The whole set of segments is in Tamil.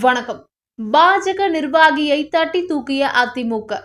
வணக்கம். பாஜக நிர்வாகியை தட்டி தூக்கிய அதிமுக.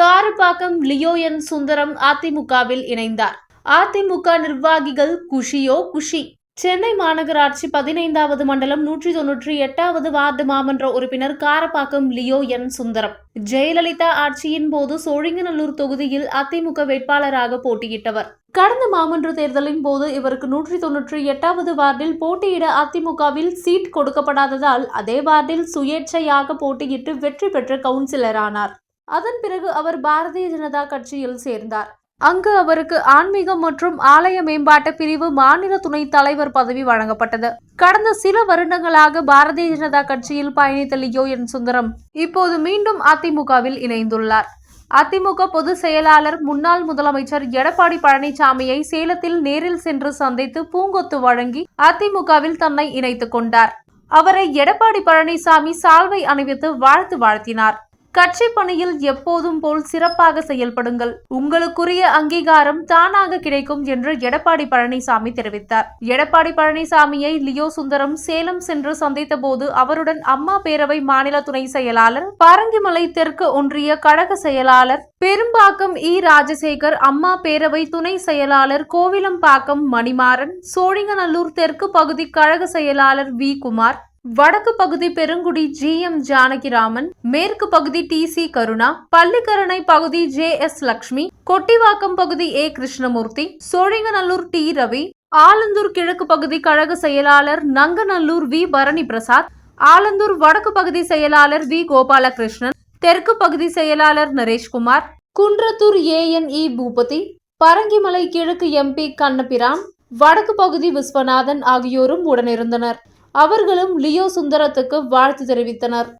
காரப்பாக்கம் லியோ என் சுந்தரம் அதிமுகவில் இணைந்தார். அதிமுக நிர்வாகிகள் குஷியோ குஷி. சென்னை மாநகராட்சி பதினைந்தாவது மண்டலம் நூற்றி தொன்னூற்றி எட்டாவது வார்டு மாமன்ற உறுப்பினர் காரப்பாக்கம் லியோ என். சுந்தரம். ஜெயலலிதா ஆட்சியின் போது சோழிங்கநல்லூர் தொகுதியில் அதிமுக வேட்பாளராக போட்டியிட்டவர். கடந்த மாமன்ற தேர்தலின் போது இவருக்கு நூற்றி தொன்னூற்றி எட்டாவது வார்டில் போட்டியிட அதிமுகவில் சீட் கொடுக்கப்படாததால் அதே வார்டில் சுயேட்சையாக போட்டியிட்டு வெற்றி பெற்ற கவுன்சிலரானார். அதன் பிறகு அவர் பாரதிய ஜனதா கட்சியில் சேர்ந்தார். அங்கு அவருக்கு ஆன்மீகம் மற்றும் ஆலய மேம்பாட்டு பிரிவு மாநில துணைத் தலைவர் பதவி வழங்கப்பட்டது. கடந்த சில வருடங்களாக பாரதிய ஜனதா கட்சியில் பயணித்த லியோ என் சுந்தரம் இப்போது மீண்டும் அதிமுகவில் இணைந்துள்ளார். அதிமுக பொதுச் செயலாளர் முன்னாள் முதலமைச்சர் எடப்பாடி பழனிசாமியை சேலத்தில் நேரில் சென்று சந்தித்து பூங்கொத்து வழங்கி அதிமுகவில் தன்னை இணைத்துக் கொண்டார். அவரை எடப்பாடி பழனிசாமி சால்வை அணிவித்து வாழ்த்து வாழ்த்தினார். கட்சி பணியில் எப்போதும் போல் சிறப்பாக செயல்படுங்கள். உங்களுக்குரிய அங்கீகாரம் தானாக கிடைக்கும் என்று எடப்பாடி பழனிசாமி தெரிவித்தார். எடப்பாடி பழனிசாமியை லியோ சுந்தரம் சேலம் சென்று சந்தித்த போது அவருடன் அம்மா பேரவை மாநில துணை செயலாளர் பாரங்கிமலை தெற்கு ஒன்றிய கழக செயலாளர் பெரும்பாக்கம் இ. ராஜசேகர் அம்மா பேரவை துணை செயலாளர் கோவிலம்பாக்கம் மணிமாறன் சோழிங்கநல்லூர் தெற்கு பகுதி கழக செயலாளர் வி. குமார் வடக்கு பகுதி பெருங்குடி ஜி எம் ஜானகிராமன் மேற்கு பகுதி டி சி கருணா பள்ளிக்கரணை பகுதி ஜே எஸ் லக்ஷ்மி கொட்டிவாக்கம் பகுதி ஏ கிருஷ்ணமூர்த்தி சோழிங்கநல்லூர் டி ரவி ஆலந்தூர் கிழக்கு பகுதி கழக செயலாளர் நங்கநல்லூர் வி பரணி பிரசாத் ஆலந்தூர் வடக்கு பகுதி செயலாளர் வி கோபாலகிருஷ்ணன் தெற்கு பகுதி செயலாளர் நரேஷ்குமார் குன்றத்தூர் ஏஎன்இ பூபதி பரங்கிமலை கிழக்கு எம்பி கண்ணபிரான் வடக்கு பகுதி விஸ்வநாதன் ஆகியோரும் உடனிருந்தனர். அவர்களும் லியோ சுந்தரத்துக்கு வாழ்த்து தெரிவித்தனர்.